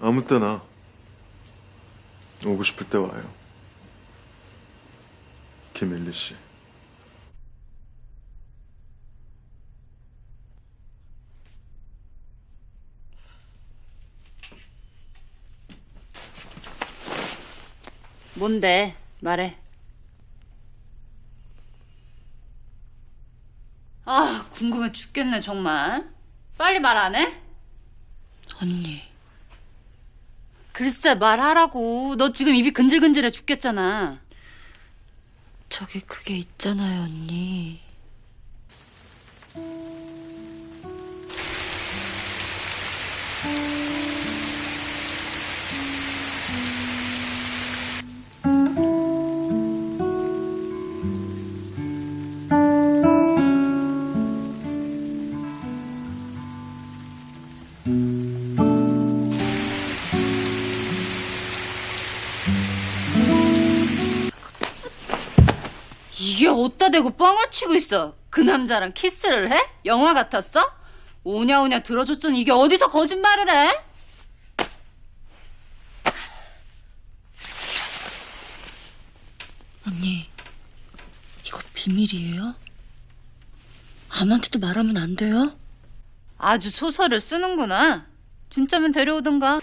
아무 때나 오고 싶을 때 와요. 김일리 씨. 뭔데? 말해. 아, 궁금해 죽겠네, 정말. 빨리 말 안 해? 언니, 글쎄, 말하라고. 너 지금 입이 근질근질해 죽겠잖아. 저기 그게 있잖아요, 언니. 이게 어디다 대고 뻥을 치고 있어? 그 남자랑 키스를 해? 영화 같았어? 오냐오냐 들어줬더니 이게 어디서 거짓말을 해? 언니, 이거 비밀이에요? 아무한테도 말하면 안 돼요? 아주 소설을 쓰는구나. 진짜면 데려오든가.